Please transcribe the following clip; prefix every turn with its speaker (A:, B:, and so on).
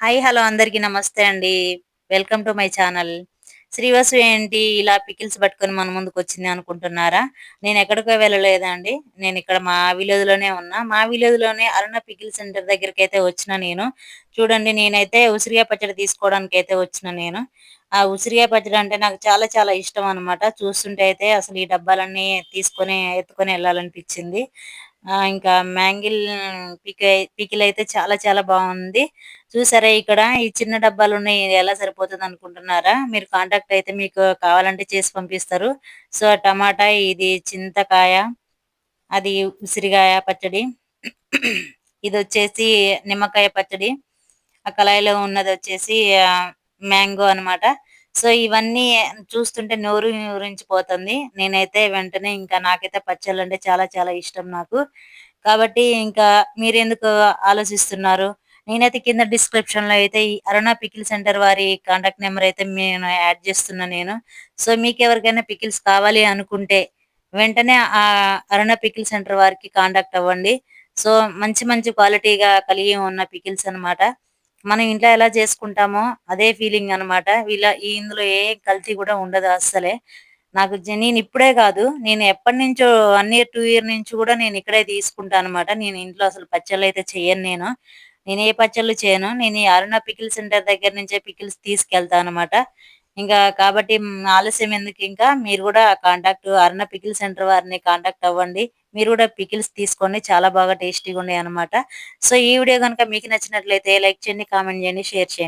A: Hi hello అందరికీ నమస్తే అండి. Welcome to my channel. Srivasu ఏంటి? ఇలా పికిల్స్ పట్టుకొని మన ముందుకు వచ్చింది అనుకుంటున్నారా? నేను ఎక్కడికో వెళ్ళలేదండి నేను ఇక్కడ మా విలేజ్లోనే ఉన్నా. మా విలేజ్లోనే అరుణ పికిల్ సెంటర్ దగ్గరికి అయితే వచ్చిన నేను. చూడండి నేనైతే ఉసిరిగా పచ్చడి తీసుకోవడానికి అయితే వచ్చిన నేను. ఆ ఉసిరిగా పచ్చడి అంటే నాకు చాలా చాలా ఇష్టం అన్నమాట. చూస్తుంటే అయితే అసలు ఈ డబ్బాలన్నీ తీసుకొని ఎత్తుకొని వెళ్ళాలనిపించింది. ఆ ఇంకా మ్యాంగిల్ పిక్ పికిల్ అయితే చాలా చాలా బాగుంది. చూసారా ఇక్కడ ఈ చిన్న డబ్బాలు ఉన్నాయి ఎలా సరిపోతుంది అనుకుంటున్నారా? మీరు కాంటాక్ట్ అయితే మీకు కావాలంటే చేసి పంపిస్తారు. సో టమాటా ఇది చింతకాయ అది ఉసిరికాయ పచ్చడి ఇది వచ్చేసి నిమ్మకాయ పచ్చడి ఆ కళాయిలో ఉన్నది వచ్చేసి మ్యాంగో అన్నమాట. సో ఇవన్నీ చూస్తుంటే నోరు ఊరించిపోతుంది. నేనైతే వెంటనే ఇంకా నాకైతే పచ్చళ్ళు అంటే చాలా చాలా ఇష్టం నాకు. కాబట్టి ఇంకా మీరెందుకు ఆలోచిస్తున్నారు? నేనైతే కింద డిస్క్రిప్షన్లో అయితే ఈ అరుణ పికిల్ సెంటర్ వారి కాంటాక్ట్ నెంబర్ అయితే నేను యాడ్ చేస్తున్నా నేను. సో మీకు ఎవరికైనా పికిల్స్ కావాలి అనుకుంటే వెంటనే ఆ అరుణ పికిల్ సెంటర్ వారికి కాంటాక్ట్ అవ్వండి. సో మంచి మంచి క్వాలిటీగా కలిగి ఉన్న పికిల్స్ అన్నమాట. మనం ఇంట్లో ఎలా చేసుకుంటామో అదే ఫీలింగ్ అన్నమాట. వీళ్ళ ఈ ఇందులో ఏ కల్తీ కూడా ఉండదు అస్సలే. నాకు జ- నేను ఇప్పుడే కాదు నేను ఎప్పటి నుంచో వన్ ఇయర్ టూ ఇయర్ నుంచి కూడా నేను ఇక్కడే తీసుకుంటాను అనమాట నేను ఇంట్లో అసలు పచ్చళ్ళు అయితే చేయను నేను. నేను ఏ పచ్చళ్ళు చేయను. నేను అరుణ పికిల్ సెంటర్ దగ్గర నుంచే పికిల్స్ తీసుకెళ్తాను అనమాట ఇంకా కాబట్టి ఆలస్యం ఎందుకు ఇంకా? మీరు కూడా కాంటాక్ట్ అరుణ పికిల్ సెంటర్ వారిని కాంటాక్ట్ అవ్వండి. మీరు కూడా పికిల్స్ తీసుకోండి. చాలా బాగా టేస్టీగా ఉన్నాయి అనమాట సో ఈ వీడియో కనుక మీకు నచ్చినట్లయితే లైక్ చేయండి కామెంట్ చేయండి షేర్ చేయండి.